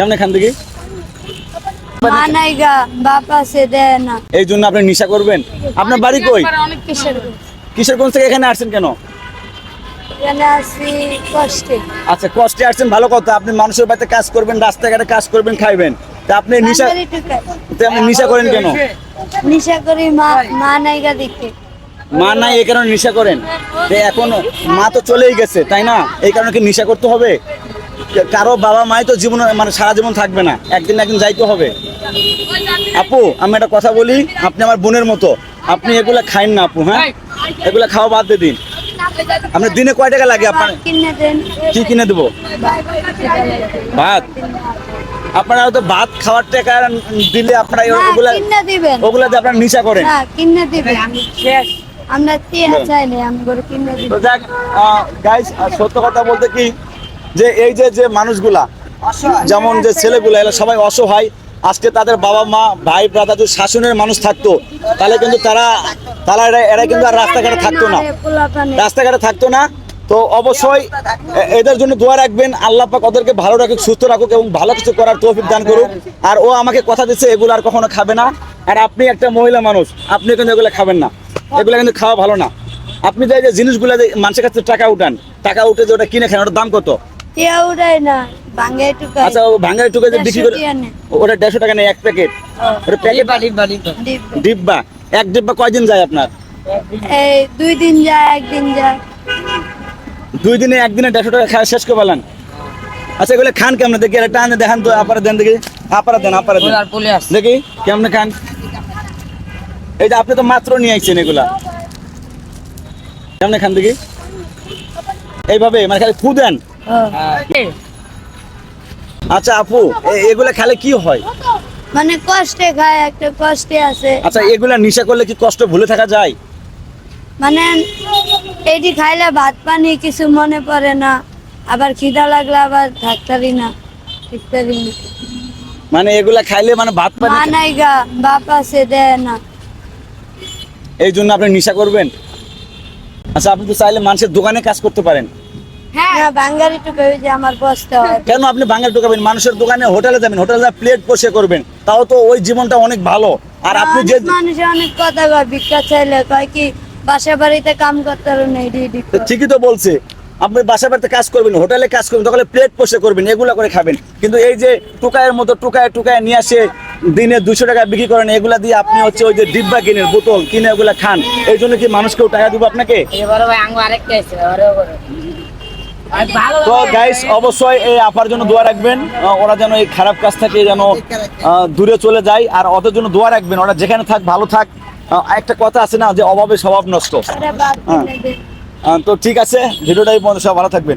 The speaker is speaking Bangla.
কেমন এখান থেকে? দেয় না এই জন্য আপনি নিশা করবেন? আপনার বাড়ি কই? অনেক কিশোরগঞ্জ থেকে এখানে আসছেন কেন? এখানে আছি কষ্টে। আচ্ছা কষ্টে আসছেন ভালো কথা। আপনি মানুষের বাড়িতে কাজ করবেন রাস্তাঘাটে কাজ করবেন খাইবেন। তা আপনি নিশা তা আপনি নিশা করেন কেন? নিশা করি মা নাই গা মা নাই এই কারণে নিশা করেন। এখন মা তো চলেই গেছে তাই না? এই কারণে কি নিশা করতে হবে? কারও বাবা মাই তো জীবন মানে সারা জীবন থাকবে না। একদিন না একদিন যাইতে হবে। আপু আমি একটা কথা বলি আপনি আমার বোনের মতো। আপনি এগুলা খাইন না আপু হ্যাঁ? এগুলা খাওয়া বাদ দিয়ে দিন। আপনার দিনে কয় টাকা লাগে আপনার? কি কিনে দেবো? ভাত? আপনারা তো ভাত খাওয়ার টাকা দিলে আপনারা ওগুলা ওগুলা দিয়ে আপনারা নিশা করেন। কিনে দিবেন। আমরা টিয়া চাই না আমি করে কিনে তো যাক গাইস সত্য কথা বলতে কি যে এই যে যে মানুষগুলা যেমন যে ছেলেগুলা এরা সবাই অসহায়। আজকে তাদের বাবা মা ভাই ব্রাদার যদি শাসনের মানুষ থাকতো তাহলে কিন্তু তারা তারা এরা- কিন্তু আর রাস্তাঘাটে থাকতো না। রাস্তাঘাটে থাকতো না। তো অবশ্যই এদের জন্য দোয়া রাখবেন। আল্লাহ পাক ওদেরকে ভালো রাখুক সুস্থ রাখুক এবং ভালো কিছু করার তৌফিক দান করুক। আর ও আমাকে কথা দিচ্ছে এগুলো আর কখনো খাবে না। আর আপনি একটা মহিলা মানুষ আপনি কিন্তু এগুলো খাবেন না। এগুলো কিন্তু খাওয়া ভালো না। আপনি যে জিনিসগুলো যে মানুষের কাছে টাকা উঠান টাকা উঠে যে ওটা কিনে খান ওটার দাম কত? টিয়া না আচ্ছা ও ভাঙ্গারি টুকে যে বিক্রি করে দেড়শো টিয়া নেয়। ওটা দেড়শো টাকা নেই এক প্যাকেট। ওটা প্যাকেট দিবে। ডিব্বা এক ডিব্বা কয়দিন যায় আপনার? এই দুই দিন যায় একদিন যায়। দুই দিনে একদিনে দেড়শো টাকা খাওয়া শেষ করে পেলেন আচ্ছা এগুলো খান কেমন? দেখি এটা টান দেখান তো আপারা দেন দেখি। আপারা দেন আপারা দেন। দেখি কেমন খান? এই যে আপনি তো মাত্র নিয়ে আসছেন এগুলা। কেমন খান দেখি? এইভাবে মানে খালি ফু দেন। আচ্ছা আপু এগুলা খেলে কি হয়? মানে কষ্টে খায় একটা কষ্টে আছে। আচ্ছা এগুলা নিশা করলে কি কষ্ট ভুলে থাকা যায়? মানে এটি খাইলে ভাত পানি কিছু মনে পড়ে না আবার খিদা লাগলে আবার থাকতারি না থাকতারি না। মানে এগুলা খাইলে মানে ভাত পানি নাই গা বাপ আছে দেয় না। এই জন্য আপনি নিশা করবেন? আচ্ছা আপনি তো চাইলে মানুষের দোকানে কাজ করতে পারেন। হ্যাঁ। বাঙালি টুকে যে আমার বসতে হয় কেন আপনি বাঙালি ঢুকাবেন? মানুষের দোকানে হোটেলে যাবেন হোটেলে যা প্লেট পোষে করবেন তাও তো ওই জীবনটা অনেক ভালো। আর আপনি যে মানুষে অনেক কথা কয় ভিক্ষা চাইলে কয় কি বাসা বাড়িতে কাম করতে পারো না এডি এডি তো ঠিকই তো বলছে। আপনি বাসা বাড়িতে কাজ করবেন হোটেলে কাজ করবেন তখন প্লেট পোষে করবেন এগুলা করে খাবেন। কিন্তু এই যে টুকায়ের মতো টুকায় টুকায় নিয়ে আসে দিনে দুশো টাকা বিক্রি করেন এগুলা দিয়ে আপনি হচ্ছে ওই যে ডিব্বা কিনেন বোতল কিনে এগুলা খান। এই জন্য কি মানুষকেও টাকা দিব আপনাকে? তো গাইস অবশ্যই এই আপার জন্য দোয়া রাখবেন। ওরা যেন এই খারাপ কাজ থেকে যেন দূরে চলে যায়। আর ওদের জন্য দোয়া রাখবেন। ওরা যেখানে থাক ভালো থাক। একটা কথা আছে না যে অভাবে স্বভাব নষ্ট। হ্যাঁ। তো ঠিক আছে ভিডিওটাই বন্ধু সব ভালো থাকবেন।